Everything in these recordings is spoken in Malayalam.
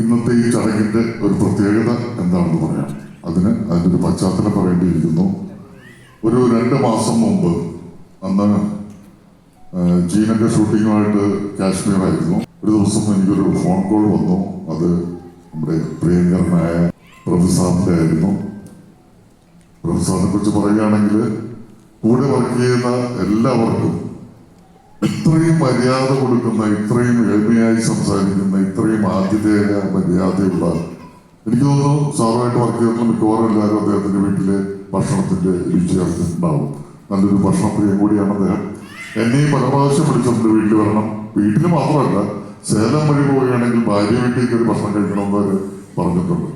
ഇന്നത്തെ ഈ ചടങ്ങിന്റെ ഒരു പ്രത്യേകത എന്താണെന്ന് പറയാം. അതിന് അതിന്റെ ഒരു പശ്ചാത്തലം പറയേണ്ടിയിരിക്കുന്നു. ഒരു രണ്ട് മാസം മുമ്പ് അന്ന് ജീനന്റെ ഷൂട്ടിങ്ങുമായിട്ട് കാശ്മീറായിരുന്നു ഒരു ദിവസം എനിക്കൊരു ഫോൺ കോൾ വന്നു. അത് നമ്മുടെ പ്രിയങ്കരനായ പ്രഭുസാദിന്റെ ആയിരുന്നു. പ്രഭുസാദിനെ കുറിച്ച് പറയുകയാണെങ്കിൽ കൂടെ വർക്ക് ചെയ്യുന്ന എല്ലാവർക്കും ഇത്രയും മര്യാദ കൊടുക്കുന്ന ഇത്രയും എളിമയായി സംസാരിക്കുന്ന ഇത്രയും ആദ്യതയായ മര്യാദയുള്ള എനിക്ക് തോന്നുന്നു സാറുമായിട്ട് വർക്ക് ചെയ്യുന്ന മിക്കവാറും എല്ലാവരും അദ്ദേഹത്തിന്റെ വീട്ടിലെ ഭക്ഷണത്തിന്റെ രുചി അറിഞ്ഞിട്ടുണ്ടാവും നല്ലൊരു ഭക്ഷണപ്രിയം കൂടിയാണ് അദ്ദേഹം. എന്നെയും പല പ്രാവശ്യം വിളിച്ചിട്ടുണ്ട് വീട്ടിൽ വരണം. വീട്ടിൽ മാത്രമല്ല സേലം വഴി പോവുകയാണെങ്കിൽ ഭാര്യ വീട്ടിലേക്ക് ഒരു ഭക്ഷണം കഴിക്കണമെന്ന് അവർ പറഞ്ഞിട്ടുണ്ട്.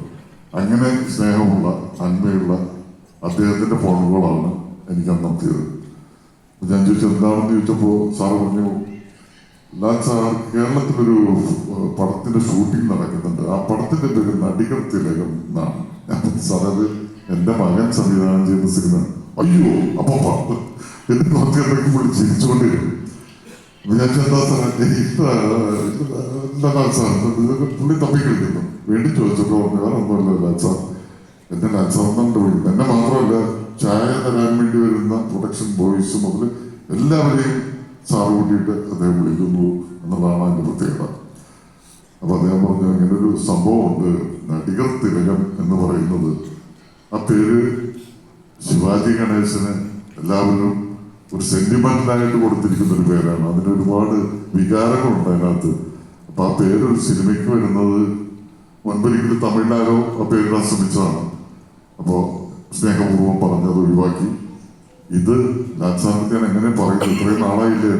അങ്ങനെ സ്നേഹമുള്ള അന്മയുള്ള അദ്ദേഹത്തിന്റെ ഫോൺ കോളാണ് എനിക്ക് അന്നത്തിയത് ഞാൻ ചോദിച്ചു എന്താണെന്ന് ചോദിച്ചപ്പോ സാറ് പറഞ്ഞു കേരളത്തിലൊരു പടത്തിന്റെ ഷൂട്ടിംഗ് നടക്കുന്നുണ്ട്. ആ പടത്തിന്റെ പേര് നടികൾ തിലകം എന്നാണ്. സാറത് എന്റെ മകൻ സംവിധാനം ചെയ്യുന്ന സിനിമ. അയ്യോ അപ്പൊ പാട്ട് എന്നിട്ട് കുറച്ച് എന്തൊക്കെ പുള്ളി ചിരിച്ചുകൊണ്ടിരുന്നു ചോദിച്ചു, എന്താ സാറേ എന്താ സാർ പുള്ളി തപ്പി കളിക്കുന്നു. വീണ്ടും ചോദിച്ചപ്പോ പറഞ്ഞു വേറെ ഒന്നുമല്ല സാർ എന്നെ വിളിക്കുന്നത് എന്നെ മാത്രമല്ല ചായ തരാൻ വേണ്ടി വരുന്ന പ്രൊഡക്ഷൻ ബോയ്സ് മുതൽ എല്ലാവരെയും സാറ് കൂട്ടിയിട്ട് അദ്ദേഹം വിളിക്കുന്നു എന്നുള്ളതാണ് അതിന്റെ പ്രത്യേകത. അപ്പൊ അദ്ദേഹം പറഞ്ഞു ഇങ്ങനെ ഒരു സംഭവമുണ്ട്. നടികർ തിലകം എന്ന് പറയുന്നത്. ആ പേര് ശിവാജി ഗണേശന് എല്ലാവരും ഒരു സെന്റിമെന്റലായിട്ട് കൊടുത്തിരിക്കുന്ന ഒരു പേരാണ്. അതിന് ഒരുപാട് വികാരങ്ങളുണ്ട് അതിനകത്ത്. അപ്പൊ ആ പേര് ഒരു സിനിമയ്ക്ക് വരുന്നത് മുൻപൊരിക്കലും തമിഴ്നാടോ ആ പേരിടാൻ ശ്രമിച്ചതാണ്. അപ്പോ സ്നേഹപൂർവം പറഞ്ഞത് ഒഴിവാക്കി. ഇത് ഞാൻ എങ്ങനെ പറയുന്നത് ഇത്രയും നാളായില്ലേ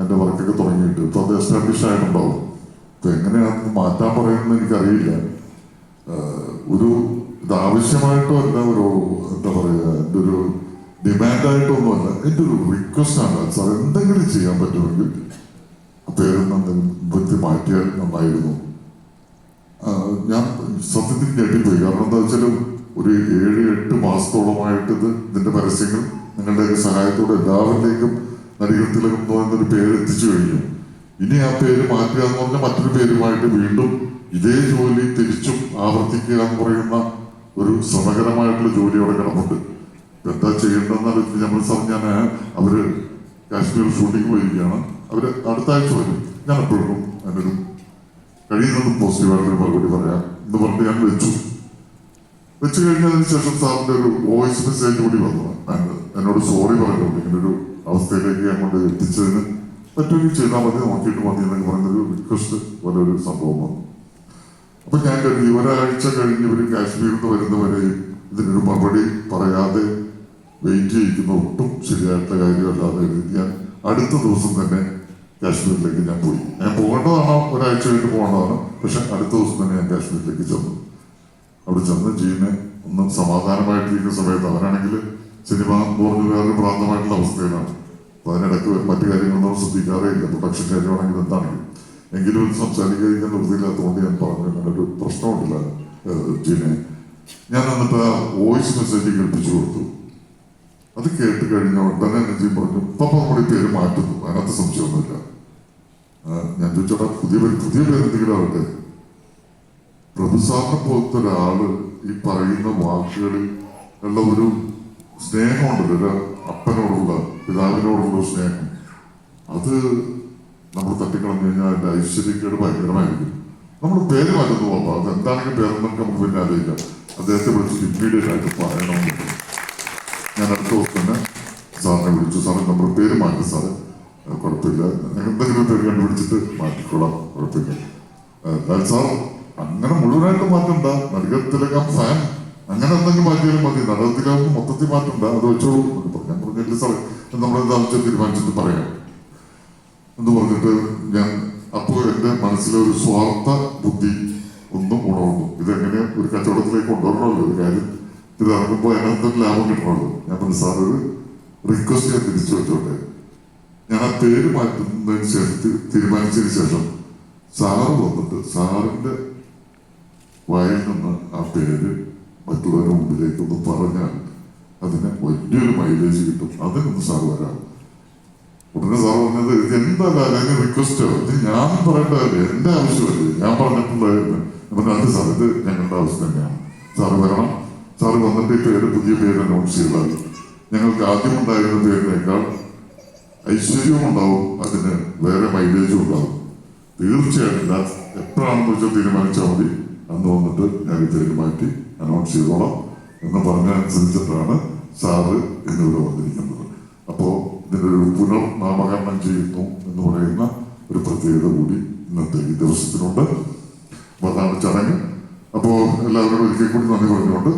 എന്റെ വർക്കൊക്കെ തുടങ്ങിയിട്ട്. ഇപ്പൊ അത് എസ്റ്റാബ്ലിഷ് ആയിട്ടുണ്ടാവും. അപ്പൊ എങ്ങനെയാണെന്ന് മാറ്റാൻ പറയുന്നത് എനിക്കറിയില്ല. ഒരു ഇത് ആവശ്യമായിട്ടോ അല്ല ഒരു എന്താ പറയുക എന്റെ ഒരു ഡിമാൻഡായിട്ടൊന്നുമല്ല എന്റെ ഒരു റിക്വസ്റ്റ് ആണ് സാർ എന്തെങ്കിലും ചെയ്യാൻ പറ്റുമെങ്കിൽ പേരൊന്നും എന്തെങ്കിലും മാറ്റിയാൽ നന്നായിരുന്നു. ഞാൻ സത്യത്തിൽ ഞെട്ടിപ്പോയി കാരണം എന്താ വെച്ചാൽ ഒരു ഏഴ് എട്ട് മാസത്തോളമായിട്ട് ഇത് ഇതിന്റെ പരസ്യങ്ങൾ നിങ്ങളുടെയൊക്കെ സഹായത്തോടെ എല്ലാവരിലേക്കും നടികൾ തിലകം പേര് എത്തിച്ചു കഴിഞ്ഞു. ഇനി ആ പേര് മാറ്റുക എന്ന് പറഞ്ഞാൽ മറ്റൊരു പേരുമായിട്ട് വീണ്ടും ഇതേ ജോലി തിരിച്ചും ആവർത്തിക്കുക എന്ന് പറയുന്ന ഒരു ശ്രമകരമായിട്ടുള്ള ജോലി അവിടെ കിടപ്പുണ്ട്. എന്താ ചെയ്യേണ്ടതെന്ന് ആലോചിച്ച് നമ്മൾ സമയം ഞാൻ അവർ കാശ്മീർ ഷൂട്ടിംഗ് പോയിരിക്കുകയാണ്. അവർ അടുത്ത ആഴ്ച വരും. ഞാൻ എപ്പോഴും അതിനൊരു കഴിയുന്നതും പോസിറ്റീവായിട്ടൊരു മറുപടി പറയാം എന്ന് പറഞ്ഞിട്ട് ഞാൻ വെച്ചു. വെച്ചു കഴിഞ്ഞതിന് ശേഷം സാറിന്റെ ഒരു വോയിസ് മെസ്സേജ് കൂടി വന്നു. എന്നോട് സോറി പറഞ്ഞിട്ടുണ്ട് ഇങ്ങനെ ഒരു അവസ്ഥയിലേക്ക് അങ്ങോട്ട് എത്തിച്ചതിന് പറ്റുമെങ്കിൽ ചെയ്താൽ മതി നോക്കിയിട്ട് മതി എന്നൊക്കെ പറയുന്നൊരു റിക്വസ്റ്റ് പോലെ ഒരു സംഭവം വന്നു. അപ്പൊ ഞാൻ കരുതി ഒരാഴ്ച കഴിഞ്ഞ് ഒരു കാശ്മീരിൽ നിന്ന് വരുന്നവരെയും ഇതിനൊരു മറുപടി പറയാതെ വെയിറ്റ് ചെയ്യിക്കുന്ന. ഒട്ടും ശരിയായിട്ടുള്ള കാര്യമല്ലാതെ കരുതി ഞാൻ അടുത്ത ദിവസം തന്നെ കാശ്മീരിലേക്ക് ഞാൻ പോയി. ഞാൻ പോകേണ്ടതാണോ ഒരാഴ്ച കഴിഞ്ഞ് പോകേണ്ടതാണ് പക്ഷെ അടുത്ത ദിവസം തന്നെ ഞാൻ കാശ്മീരിലേക്ക് ചെന്നു. അവിടെ ചെന്ന് ജീവനെ ഒന്നും സമാധാനമായിട്ടിരിക്കുന്ന സമയത്ത് അവരാണെങ്കിൽ സിനിമ ബോർഡ് വേറൊരു പ്രാന്തമായിട്ടുള്ള അവസ്ഥയിലാണ് അതിനിടയ്ക്ക് മറ്റു കാര്യങ്ങളൊന്നും ശ്രദ്ധിക്കാറേ ഇല്ല പ്രൊഡക്ഷൻ കാര്യമാണെങ്കിൽ എന്താണെങ്കിലും. എങ്കിലും സംസാരിക്കാതിരിക്കാൻ നിർത്തിയില്ലാത്തതുകൊണ്ട് ഞാൻ പറഞ്ഞു അങ്ങനെ ഒരു പ്രശ്നമുണ്ടല്ല ജീനെ. ഞാൻ എന്നിട്ട് ആ വോയിസ് മെസ്സേജ് കേൾപ്പിച്ചു കൊടുത്തു. അത് കേട്ട് കഴിഞ്ഞ ഉടനെ നജീം പറഞ്ഞു ഇപ്പൊ നമ്മുടെ പേര് മാറ്റുന്നു. അതിനകത്ത് സംശയമൊന്നുമില്ല. ഞാൻ ചോദിച്ചോട്ടെ പുതിയ പേര് പുതിയ പേര് എന്തെങ്കിലും ആവട്ടെ. പ്രഭുസാറിനെ പോലത്തെ ഒരാൾ ഈ പറയുന്ന വാക്കുകളിൽ ഉള്ള ഒരു സ്നേഹമുണ്ടല്ലോ ഒരു അപ്പനോടുള്ള പിതാവിനോടുള്ള സ്നേഹം. അത് നമ്മൾ തട്ടിക്കളഞ്ഞു കഴിഞ്ഞാൽ അതിന്റെ ഐശ്വര്യക്കേട് ഭയങ്കരമായിരിക്കും. നമ്മൾ പേര് മാറ്റുന്നു അപ്പൊ അത് എന്താണെങ്കിലും പേരെന്നൊക്കെ നമുക്ക് പിന്നെ ആലോചിക്കാം അദ്ദേഹത്തെ വിളിച്ചിട്ട് ഇമ്മീഡിയറ്റ് ആയിട്ട് പറയണമെന്ന് ഞാൻ അടുത്ത ദിവസം തന്നെ സാറിനെ വിളിച്ചു. സാറ് നമ്മൾ പേര് മാറ്റി സാറ്. കുഴപ്പമില്ല. എന്തെങ്കിലും പേര് കണ്ടുപിടിച്ചിട്ട് മാറ്റിക്കോളാം. കുഴപ്പമില്ല. സാർ അങ്ങനെ മുഴുവനായിട്ട് മാറ്റണ്ട. നടികർ തിലകം ഫാൻ അങ്ങനെ എന്തെങ്കിലും മാറ്റിയാലും മതി. നടത്തിലാവുമ്പോൾ മൊത്തത്തിൽ മാറ്റണ്ട. അത് വെച്ചോളൂ ഞാൻ പറഞ്ഞില്ല സാറേ നമ്മൾ എന്താണെന്ന് തീരുമാനിച്ചിട്ട് പറയാം. എന്ന് പറഞ്ഞിട്ട് ഞാൻ അപ്പോൾ എന്റെ മനസ്സിലെ ഒരു സ്വാർത്ഥ ബുദ്ധി ഒന്നും ഉണർന്നു. ഇതെങ്ങനെ ഒരു കച്ചവടത്തിലേക്ക് കൊണ്ടുവരണമല്ലോ? ഒരു കാര്യം ഇത് ഇറങ്ങുമ്പോൾ അതിനകത്ത് ലാഭം കിട്ടണമല്ലോ? ഞാൻ പറഞ്ഞു സാർ ഒരു റിക്വസ്റ്റ് ഞാൻ തിരിച്ചു വെച്ചോട്ടെ. ഞാൻ ആ പേര് മാറ്റുന്നതിന് ശേഷം തീരുമാനിച്ചതിന് ശേഷം സാറ് വന്നിട്ട് സാറിന്റെ വായിൽ നിന്ന് ആ പേര് മറ്റുള്ളവരുടെ മുമ്പിലേക്ക് ഒന്ന് പറഞ്ഞാൽ അതിന് വലിയൊരു മൈലേജ് കിട്ടും. അതിനൊന്ന് സാർ വരാം. ഉടനെ സാർ പറഞ്ഞത് ഇത് എന്താ ഞാൻ റിക്വസ്റ്റോ ഇത് ഞാൻ പറയേണ്ടതല്ലേ എന്റെ ആവശ്യമല്ലേ? ഞാൻ പറഞ്ഞിട്ടുള്ളതായിരുന്നു. അപ്പൊ അത് സാർ ഇത് ഞങ്ങളുടെ ആവശ്യം തന്നെയാണ്. സാറ് വരണം. സാറ് വന്നിട്ട് ഈ പേര് പുതിയ പേര് അനൗൺസ് ചെയ്താൽ ഞങ്ങൾക്ക് ആദ്യം ഉണ്ടായിരുന്ന പേരിനേക്കാൾ ഐശ്വര്യവും ഉണ്ടാവും. അതിന് വേറെ മൈലേജും ഉണ്ടാവും. തീർച്ചയായിട്ടും ഞാൻ എപ്പോഴാണെന്ന് വെച്ചാൽ തീരുമാനിച്ചാൽ മതി. അന്ന് വന്നിട്ട് ഞാൻ ഈ പേര് മാറ്റി അനൗൺസ് ചെയ്തോളാം എന്ന് പറഞ്ഞനുസരിച്ചിട്ടാണ് സാറ് എന്നിവിടെ വന്നിരിക്കുന്നത്. അപ്പോൾ ഒരു പുനർനാമകരണം ചെയ്യുന്നു എന്ന് പറയുന്ന ഒരു പ്രത്യേകത കൂടി ഇന്നത്തെ ഈ ദിവസത്തിനുണ്ട്. അപ്പോൾ അതാണ് ചടങ്ങ്. അപ്പോൾ എല്ലാവരോടും ഒരിക്കൽ കൂടി നന്ദി പറഞ്ഞുകൊണ്ട്